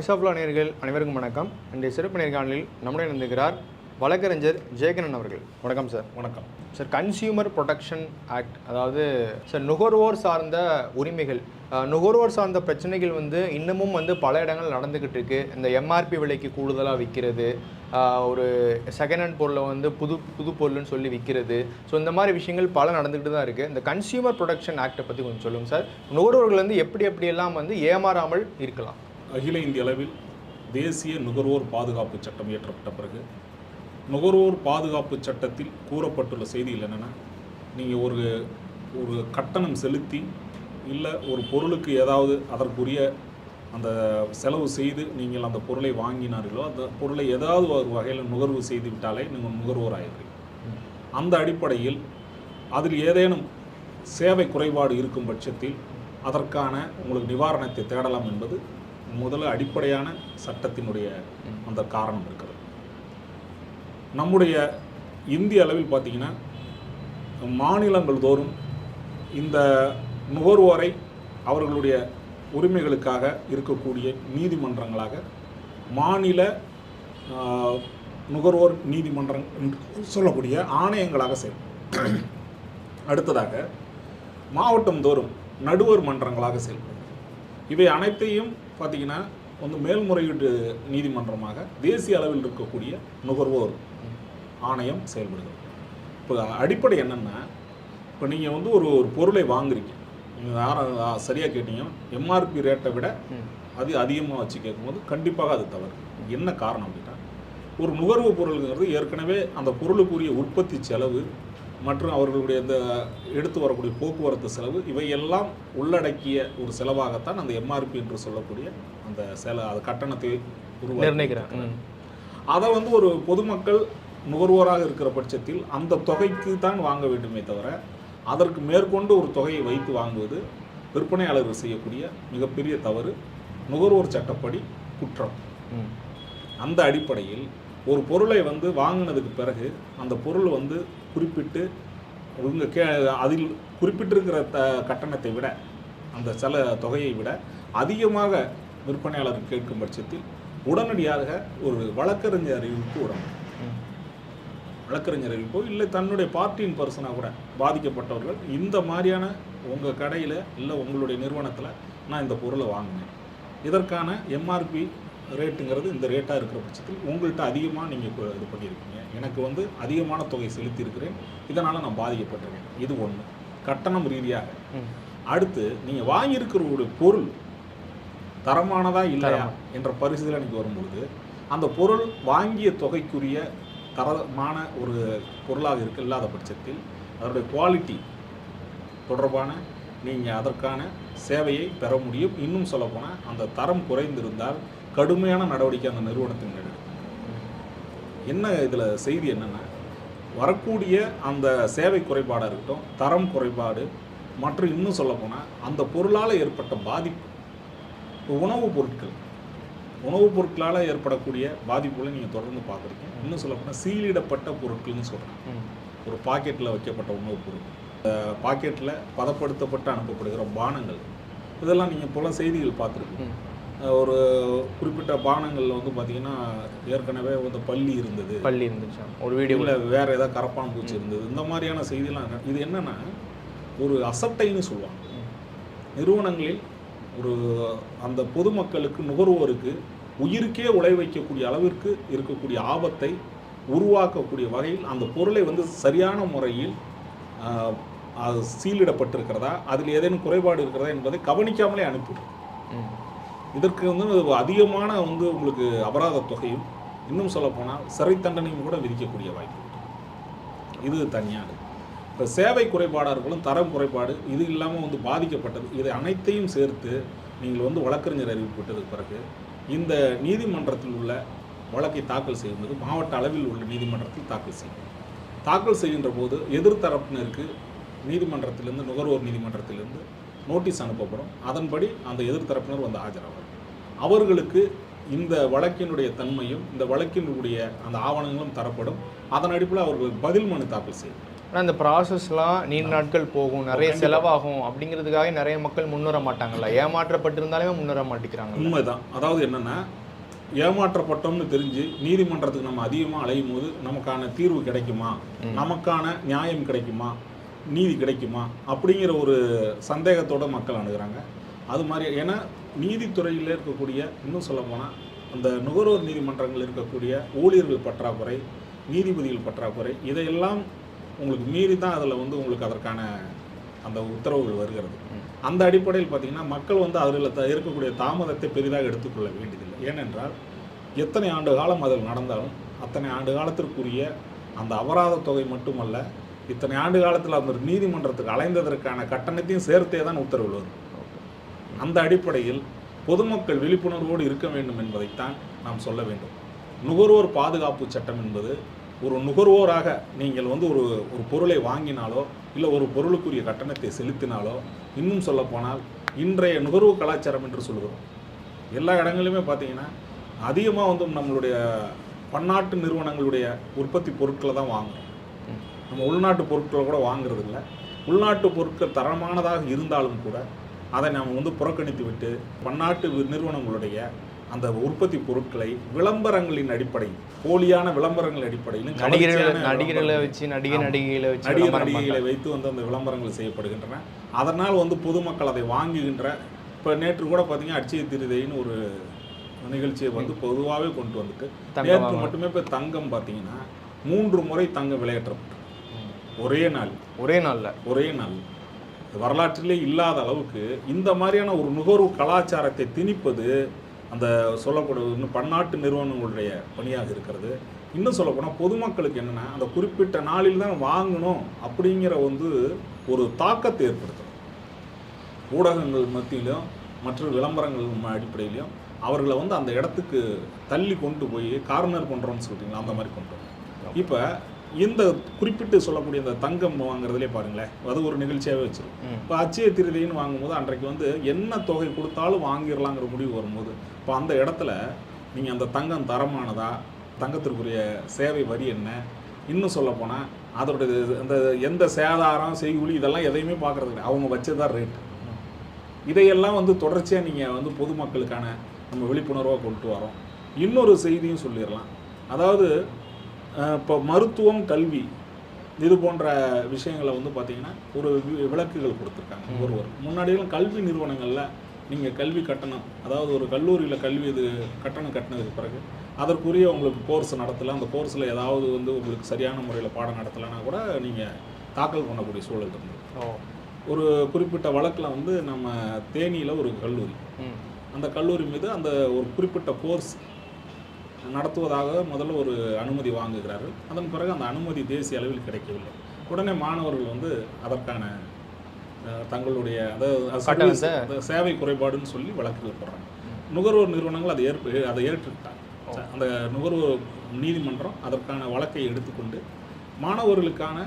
Voice of law நேயர்கள் அனைவருக்கும் வணக்கம். இன்றைய சிறப்பு நேர்காணலில் நம்முடன் இருந்திருக்கிறார் வழக்கறிஞர் ஜெயகண்ணன் அவர்கள். வணக்கம் சார் வணக்கம். சார் கன்சியூமர் ப்ரொடெக்ஷன் ஆக்ட் அதாவது சார் நுகர்வோர் சார்ந்த உரிமைகள் நுகர்வோர் சார்ந்த பிரச்சனைகள் வந்து இன்னமும் வந்து பல இடங்கள் நடந்துக்கிட்டு இருக்கு. இந்த எம்ஆர்பி விலைக்கு கூடுதலாக விற்கிறது ஒரு செகண்ட் ஹேண்ட் பொருளை வந்து புது புது பொருள்னு சொல்லி விற்கிறது ஸோ இந்த மாதிரி விஷயங்கள் பல நடந்துக்கிட்டு தான் இருக்குது இந்த கன்சியூமர் ப்ரொடெக்ஷன் ஆக்டை பற்றி கொஞ்சம் சொல்லுங்கள் சார் நுகர்வோர்கள் வந்து எப்படி எப்படியெல்லாம் வந்து ஏமாறாமல் இருக்கலாம்? அகில இந்திய அளவில் தேசிய நுகர்வோர் பாதுகாப்பு சட்டம் இயற்றப்பட்ட பிறகு நுகர்வோர் பாதுகாப்பு சட்டத்தில் கூறப்பட்டுள்ள செய்திகள் என்னென்னா நீங்கள் ஒரு ஒரு கட்டணம் செலுத்தி இல்லை ஒரு பொருளுக்கு ஏதாவது அதற்குரிய அந்த செலவு செய்து நீங்கள் அந்த பொருளை வாங்கினார்களோ அந்த பொருளை ஏதாவது ஒரு வகையில் நுகர்வு செய்து விட்டாலே நீங்கள் நுகர்வோர் ஆகிறீர்கள் அந்த அடிப்படையில் அதில் ஏதேனும் சேவை குறைபாடு இருக்கும் பட்சத்தில் அதற்கான உங்களுக்கு நிவாரணத்தை தேடலாம் என்பது முதல்ல அடிப்படையான சட்டத்தினுடைய அந்த காரணம் இருக்கிறது. நம்முடைய இந்திய அளவில் பார்த்திங்கன்னா மாநிலங்கள் தோறும் இந்த நுகர்வோரை அவர்களுடைய உரிமைகளுக்காக இருக்கக்கூடிய நீதிமன்றங்களாக மாநில நுகர்வோர் நீதிமன்றம் சொல்லக்கூடிய ஆணையங்களாக செயல்படும் அடுத்ததாக மாவட்டம் தோறும் நடுவர் மன்றங்களாக செயல்படும் இவை அனைத்தையும் பார்த்தீங்கன்னா வந்து மேல்முறையீட்டு நீதிமன்றமாக தேசிய அளவில் இருக்கக்கூடிய நுகர்வோர் ஆணையம் செயல்படுகிறது. இப்போ அடிப்படை என்னென்னா இப்போ நீங்கள் வந்து ஒரு ஒரு பொருளை வாங்குறீங்க. நீங்கள் சரியாக கேட்டீங்க. எம்ஆர்பி ரேட்டை விட அது அதிகமாக வச்சு கேட்கும்போது கண்டிப்பாக அது தவறு. என்ன காரணம் அப்படின்னா ஒரு நுகர்வு பொருளுங்கிறது ஏற்கனவே அந்த பொருளுக்குரிய உற்பத்தி செலவு மற்றும் அவர்களுடைய இந்த எடுத்து வரக்கூடிய போக்குவரத்து செலவு இவையெல்லாம் உள்ளடக்கிய ஒரு செலவாகத்தான் அந்த எம்ஆர்பி என்று சொல்லக்கூடிய அந்த செல அது கட்டணத்தை ம். அதை வந்து ஒரு பொதுமக்கள் நுகர்வோராக இருக்கிற பட்சத்தில் அந்த தொகைக்கு தான் வாங்க வேண்டுமே தவிர அதற்கு மேற்கொண்டு ஒரு தொகையை வைத்து வாங்குவது விற்பனையாளர்கள் செய்யக்கூடிய மிகப்பெரிய தவறு நுகர்வோர் சட்டப்படி குற்றம். அந்த அடிப்படையில் ஒரு பொருளை வந்து வாங்கினதுக்கு பிறகு அந்த பொருள் வந்து குறிப்பிட்டு இவங்க கே அதில் குறிப்பிட்டிருக்கிற த கட்டணத்தை விட அந்த சில தொகையை விட அதிகமாக விற்பனையாளர் கேட்கும் பட்சத்தில் உடனடியாக ஒரு வழக்கறிஞர் அறிவிப்பு விடணும். வழக்கறிஞர் அறிவிப்போ இல்லை தன்னுடைய பார்ட்டியின் பர்சனாக கூட பாதிக்கப்பட்டவர்கள் இந்த மாதிரியான உங்கள் கடையில் இல்லை உங்களுடைய நிறுவனத்தில் நான் இந்த பொருளை வாங்கினேன் இதற்கான எம்ஆர்பி ரேட்டுங்கிறது இந்த ரேட்டாக இருக்கிற பட்சத்தில் உங்கள்கிட்ட அதிகமாக நீங்கள் இது பண்ணியிருக்கீங்க எனக்கு வந்து அதிகமான தொகை செலுத்தியிருக்கிறேன். இதனால் நான் பாதிக்கப்பட்டிருக்கேன். இது ஒன்று கட்டணம் ரீதியாக. அடுத்து நீங்கள் வாங்கியிருக்கிற ஒரு பொருள் தரமானதா இல்லையா என்ற பரிசீலனைக்கு வரும்பொழுது அந்த பொருள் வாங்கிய தொகைக்குரிய தரமான ஒரு பொருளாக இருக்க இல்லாத பட்சத்தில் அதனுடைய குவாலிட்டி தொடர்பான நீங்கள் அதற்கான சேவையை பெற முடியும். இன்னும் சொல்லப்போனால் அந்த தரம் குறைந்திருந்தால் கடுமையான நடவடிக்கை அந்த நிறுவனத்தின் மேல். என்ன இதில் செய்தி என்னென்னா வரக்கூடிய அந்த சேவை குறைபாடாக இருக்கட்டும் தரம் குறைபாடு மற்றும் இன்னும் சொல்லப்போனால் அந்த பொருளால் ஏற்பட்ட பாதிப்பு இப்போ உணவுப் பொருட்கள் உணவுப் பொருட்களால் ஏற்படக்கூடிய பாதிப்புகளை நீங்கள் தொடர்ந்து பார்க்குறீங்க இன்னும் சொல்லப்போனால் சீலிடப்பட்ட பொருட்கள்னு சொல்கிறேன். ஒரு பாக்கெட்டில் வைக்கப்பட்ட உணவுப் பொருள் பாக்கெட்டில் பதப்படுத்தப்பட்டு அனுப்பப்படுகிற பானங்கள் இதெல்லாம் நீங்கள் போல செய்திகள் பார்த்துருக்கீங்க. ஒரு குறிப்பிட்ட பானங்களில் வந்து பார்த்தீங்கன்னா ஏற்கனவே வந்து பள்ளி இருந்தது. பள்ளி இருந்துச்சா ஒரு வீடியோ இல்லை வேற ஏதாவது கரப்பான் பூச்சி இருந்தது. இந்த மாதிரியான செய்திலாம். இது என்னன்னா ஒரு அசட்டைன்னு சொல்லுவாங்க. நிறுவனங்களில் ஒரு அந்த பொதுமக்களுக்கு நுகர்வோருக்கு உயிருக்கே உழை வைக்கக்கூடிய அளவிற்கு இருக்கக்கூடிய ஆபத்தை உருவாக்கக்கூடிய வகையில் அந்த பொருளை வந்து சரியான முறையில் அது சீலிடப்பட்டிருக்கிறதா அதில் ஏதேனும் குறைபாடு இருக்கிறதா என்பதை கவனிக்காமலே அனுப்பிடும். இதற்கு வந்து அதிகமான வந்து உங்களுக்கு அபராத தொகையும் இன்னும் சொல்லப்போனால் சிறை தண்டனையும் கூட விதிக்கக்கூடிய வாய்ப்பு இது தனியாக இப்போ சேவை குறைபாடாக இருக்கலும் தரம் குறைபாடு இது இல்லாமல் வந்து பாதிக்கப்பட்டது இதை அனைத்தையும் சேர்த்து நீங்கள் வந்து வழக்கறிஞர் அறிவிக்கப்பட்டதுக்கு பிறகு இந்த நீதிமன்றத்தில் உள்ள வழக்கை தாக்கல் செய்யும்போது மாவட்ட அளவில் உள்ள நீதிமன்றத்தில் தாக்கல் செய்யும். தாக்கல் செய்கின்ற போது எதிர்த்தரப்பினருக்கு நீதிமன்றத்திலிருந்து நுகர்வோர் நீதிமன்றத்திலிருந்து நோட்டீஸ் அனுப்பப்படும். அதன்படி அந்த எதிர்த்தரப்பினர் வந்து ஆஜராவார். அவர்களுக்கு இந்த வழக்கினுடைய தன்மையும் இந்த வழக்கினுடைய அந்த ஆவணங்களும் தரப்படும். அதன் அடிப்படையில் அவர்கள் பதில் மனு தாக்கல் செய்யும் ஆனால் இந்த ப்ராசஸ்லாம் நீண்ட நாட்கள் போகும் நிறைய செலவாகும் அப்படிங்கிறதுக்காக நிறைய மக்கள் முன்வர மாட்டாங்கல்ல. ஏமாற்றப்பட்டிருந்தாலுமே முன்வர மாட்டேங்கிறாங்க உண்மைதான். அதாவது என்னன்னா ஏமாற்றப்பட்டோம்னு தெரிஞ்சு நீதிமன்றத்துக்கு நம்ம அதிகமாக அலையும் போது நமக்கான தீர்வு கிடைக்குமா? நமக்கான நியாயம் கிடைக்குமா? நீதி கிடைக்குமா? அப்படிங்கிற ஒரு சந்தேகத்தோட மக்கள் அணுகுறாங்க. அது மாதிரி ஏன்னா நீதித்துறையில் இருக்கக்கூடிய இன்னும் சொல்ல போனால் அந்த நுகர்வோர் நீதிமன்றங்கள் இருக்கக்கூடிய ஊழியர்கள் பற்றாக்குறை நீதிபதிகள் பற்றாக்குறை இதையெல்லாம் உங்களுக்கு மீறி தான் அதில் வந்து உங்களுக்கு அதற்கான அந்த உத்தரவுகள் வருகிறது. அந்த அடிப்படையில் பார்த்தீங்கன்னா மக்கள் வந்து அதில் த இருக்கக்கூடிய தாமதத்தை பெரிதாக எடுத்துக்கொள்ள வேண்டியதில்லை. ஏனென்றால் எத்தனை ஆண்டு காலம் அதில் நடந்தாலும் அத்தனை ஆண்டு காலத்திற்குரிய அந்த அபராத தொகை மட்டுமல்ல இத்தனை ஆண்டு காலத்தில் அந்த நீதிமன்றத்துக்கு அலைந்ததற்கான கட்டணத்தையும் சேர்த்தே தான் உத்தரவு வரும் அந்த அடிப்படையில் பொதுமக்கள் விழிப்புணர்வோடு இருக்க வேண்டும் என்பதைத்தான் நாம் சொல்ல வேண்டும். நுகர்வோர் பாதுகாப்பு சட்டம் என்பது ஒரு நுகர்வோராக நீங்கள் வந்து ஒரு ஒரு பொருளை வாங்கினாலோ இல்லை ஒரு பொருளுக்குரிய கட்டணத்தை செலுத்தினாலோ இன்னும் சொல்லப்போனால் இன்றைய நுகர்வு கலாச்சாரம் என்று சொல்கிறோம் எல்லா இடங்களிலுமே பார்த்தீங்கன்னா அதிகமாக வந்து நம்மளுடைய பன்னாட்டு நிறுவனங்களுடைய உற்பத்தி பொருட்களை தான் வாங்குறோம். நம்ம உள்நாட்டு பொருட்களை கூட வாங்குறது இல்ல உள்நாட்டு பொருட்கள் தரமானதாக இருந்தாலும் கூட அதை நாம் வந்து புறக்கணித்து விட்டு பன்னாட்டு நிறுவனங்களுடைய அந்த உற்பத்தி பொருட்களை விளம்பரங்களின் அடிப்படை போலியான விளம்பரங்கள் அடிப்படையிலும் நடிகர்களை நடிகர்களை. வச்சு நடிகர் ஆமா. நடிகைகளை வச்சு நடிகர் நடிகைகளை வைத்து வந்து அந்த விளம்பரங்கள் செய்யப்படுகின்றன அதனால் வந்து பொதுமக்கள் அதை வாங்குகின்ற இப்போ நேற்று கூட பார்த்தீங்கன்னா அட்சய திருதைன்னு ஒரு நிகழ்ச்சியை வந்து பொதுவாகவே கொண்டு வந்துட்டு நேற்று. மட்டுமே இப்போ தங்கம் பார்த்தீங்கன்னா மூன்று முறை தங்கம் விலையேற்றப்பட்டது ஒரே நாள் ஒரே நாள்ல ஒரே நாள் வரலாற்றிலே இல்லாத அளவுக்கு இந்த மாதிரியான ஒரு நுகர்வு கலாச்சாரத்தை திணிப்பது அந்த சொல்லக்கூடிய பன்னாட்டு நிறுவனங்களுடைய பணியாக இருக்கிறது. இன்னும் சொல்லப்போனால் பொதுமக்களுக்கு என்னென்னா அந்த குறிப்பிட்ட நாளில் தான் வாங்கணும் அப்படிங்கிற வந்து ஒரு தாக்கத்தை ஏற்படுத்தும் ஊடகங்கள் மத்தியிலும் மற்ற விளம்பரங்கள் அடிப்படையிலையும் அவர்களை வந்து அந்த இடத்துக்கு தள்ளி கொண்டு போய் கார்னர் பண்ணுறோன்னு சொல்கிறீங்களா அந்த மாதிரி கொண்டு இப்போ இந்த குறிப்பிட்டு சொல்லக்கூடிய இந்த தங்கம் வாங்குறதுலே பாருங்களேன் அது ஒரு நிகழ்ச்சியாகவே வச்சிருக்கோம். இப்போ அச்சய திருதின்னு வாங்கும்போது அன்றைக்கு வந்து என்ன தொகை கொடுத்தாலும் வாங்கிடலாங்கிற முடிவு வரும்போது இப்போ அந்த இடத்துல நீங்கள் அந்த தங்கம் தரமானதா தங்கத்திற்குரிய சேவை வரி என்ன? இன்னும் சொல்லப்போனால் அதோடைய அந்த எந்த சேதாரம் செய்குலி இதெல்லாம் எதையுமே பார்க்கறது கிடையாது அவங்க வச்சதான் ரேட் இதையெல்லாம் வந்து தொடர்ச்சியாக நீங்கள் வந்து பொதுமக்களுக்கான நம்ம விழிப்புணர்வாக கொண்டு வரோம். இன்னொரு செய்தியும் சொல்லிடலாம். அதாவது இப்போ மருத்துவம் கல்வி இது போன்ற விஷயங்களை வந்து பார்த்தீங்கன்னா ஒரு வி- விளக்குகள் கொடுத்துருக்காங்க ஒருவர். முன்னாடியெல்லாம் கல்வி நிறுவனங்களில் நீங்கள் கல்வி கட்டணம் அதாவது ஒரு கல்லூரியில் கல்வி இது கட்டணம் கட்டினதுக்கு பிறகு அதற்குரிய உங்களுக்கு கோர்ஸ் நடத்தலாம் அந்த கோர்ஸில் ஏதாவது வந்து உங்களுக்கு சரியான முறையில் பாடம் நடத்தலைன்னா கூட நீங்கள் தாக்கல் பண்ணக்கூடிய சூழல் இருந்தது. ஒரு குறிப்பிட்ட வழக்கில் வந்து நம்ம தேனியில் ஒரு கல்லூரி. அந்த கல்லூரி மீது அந்த ஒரு குறிப்பிட்ட கோர்ஸ் நடத்துவதாக முதல்ல ஒரு அனுமதி வாங்குகிறார்கள். அதன் பிறகு அந்த அனுமதி தேசிய அளவில் கிடைக்கவில்லை. உடனே மாணவர்கள் வந்து அதற்கான தங்களுடைய அதாவது சேவை குறைபாடுன்னு சொல்லி வழக்குகள் போடுறாங்க. நுகர்வோர் நிறுவனங்கள் அதை ஏற்பு அதை ஏற்றுக்கிட்டாங்க. அந்த நுகர்வோர் நீதிமன்றம் அதற்கான வழக்கை எடுத்துக்கொண்டு மாணவர்களுக்கான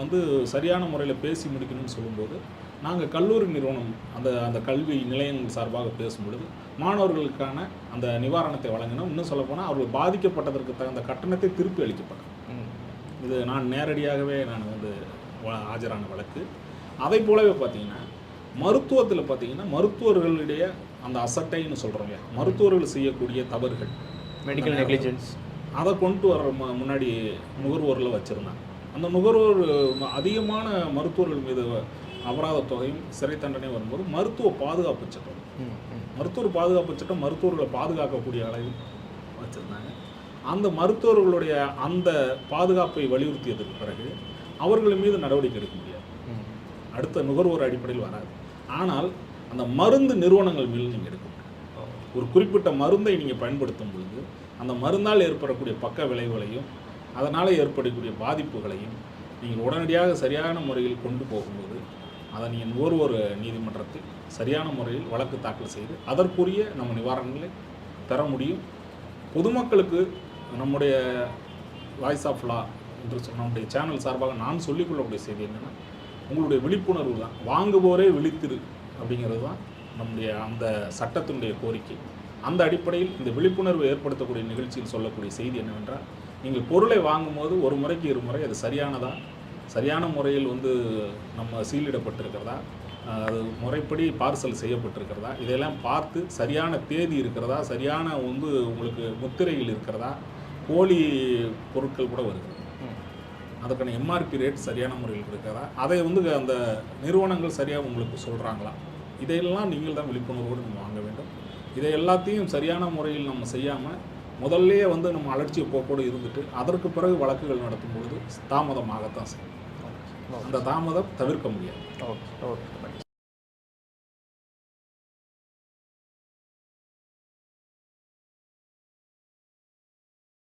வந்து சரியான முறையில் பேசி முடிக்கணும்னு சொல்லும்போது நாங்கள் கல்லூரி நிறுவனம் அந்த அந்த கல்வி நிலையங்கள் சார்பாக பேசும்பொழுது மாணவர்களுக்கான அந்த நிவாரணத்தை வழங்கினோம். இன்னும் சொல்லப்போனால் அவர்கள் பாதிக்கப்பட்டதற்கு தகுந்த கட்டணத்தை திருப்பி அளிக்கப்பட்டது. ம். இது நான் நேரடியாகவே நான் வந்து ஆஜரான வழக்கு. அதை போலவே பார்த்தீங்கன்னா மருத்துவத்தில் பார்த்தீங்கன்னா மருத்துவர்களுடைய அந்த அசட்டைன்னு சொல்கிறோம் இல்லையா? மருத்துவர்கள் செய்யக்கூடிய தவறுகள். மெடிக்கல் நெக்லிஜென்ஸ் அதை கொண்டு வர முன்னாடி நுகர்வோரில் வச்சுருந்தாங்க. அந்த நுகர்வோர் அதிகமான மருத்துவர்கள் மீது அபராத தொகையும் சிறை தண்டனையும் வரும்போது மருத்துவ பாதுகாப்பு சட்டம். மருத்துவர் பாதுகாப்பு சட்டம் மருத்துவர்களை பாதுகாக்கக்கூடிய அளவில் வச்சுருந்தாங்க. அந்த மருத்துவர்களுடைய அந்த பாதுகாப்பை வலியுறுத்தியதற்கு பிறகு அவர்கள் மீது நடவடிக்கை எடுக்க முடியாது. அடுத்த நுகர்வோர் அடிப்படையில் வராது. ஆனால் அந்த மருந்து நிறுவனங்கள் மீது நீங்கள் எடுக்க முடியும் ஒரு குறிப்பிட்ட மருந்தை நீங்கள் பயன்படுத்தும் பொழுது அந்த மருந்தால் ஏற்படக்கூடிய பக்க விளைவுகளையும் அதனால் ஏற்படக்கூடிய பாதிப்புகளையும் நீங்கள் உடனடியாக சரியான முறையில் கொண்டு போகும்போது அதன் என் ஒரு ஒரு நீதிமன்றத்தில் சரியான முறையில் வழக்கு தாக்கல் செய்து அதற்குரிய நம்ம நிவாரணங்களை பெற முடியும். பொதுமக்களுக்கு நம்முடைய வாய்ஸ் ஆஃப் லா என்று சொன்ன நம்முடைய சேனல் சார்பாக நான் சொல்லிக்கொள்ளக்கூடிய செய்தி என்னென்னா உங்களுடைய விழிப்புணர்வு தான். வாங்குவோரே விழித்திரு அப்படிங்கிறது தான் நம்முடைய அந்த சட்டத்தினுடைய கோரிக்கை. அந்த அடிப்படையில் இந்த விழிப்புணர்வு ஏற்படுத்தக்கூடிய நிகழ்ச்சியில் சொல்லக்கூடிய செய்தி என்னவென்றால் நீங்கள் பொருளை வாங்கும்போது ஒரு முறைக்கு இரு முறை அது சரியானதாக சரியான முறையில் வந்து நம்ம சீலிடப்பட்டிருக்கிறதா? அது முறைப்படி பார்சல் செய்யப்பட்டிருக்கிறதா? இதெல்லாம் பார்த்து சரியான தேதி இருக்கிறதா? சரியான வந்து உங்களுக்கு முத்திரையில் இருக்கிறதா? போலி பொருட்கள் கூட வருகிறது. அதுக்கான எம்ஆர்பி ரேட் சரியான முறையில் இருக்கிறதா? அதை வந்து அந்த நிறுவனங்கள் சரியாக உங்களுக்கு சொல்கிறாங்களா இதையெல்லாம் நீங்கள் தான் விழிப்புணர்வோடு நம்ம வாங்க வேண்டும். இதை எல்லாத்தையும் சரியான முறையில் நம்ம செய்யாமல் முதல்லயே வந்து நம்ம அலட்சிய போக்கோடு இருந்துட்டு அதற்கு பிறகு வழக்குகள் நடத்தும் பொழுது தாமதமாகத்தான் செய்யும். அந்த தாமதம் தவிர்க்க முடியாது. Okay okay.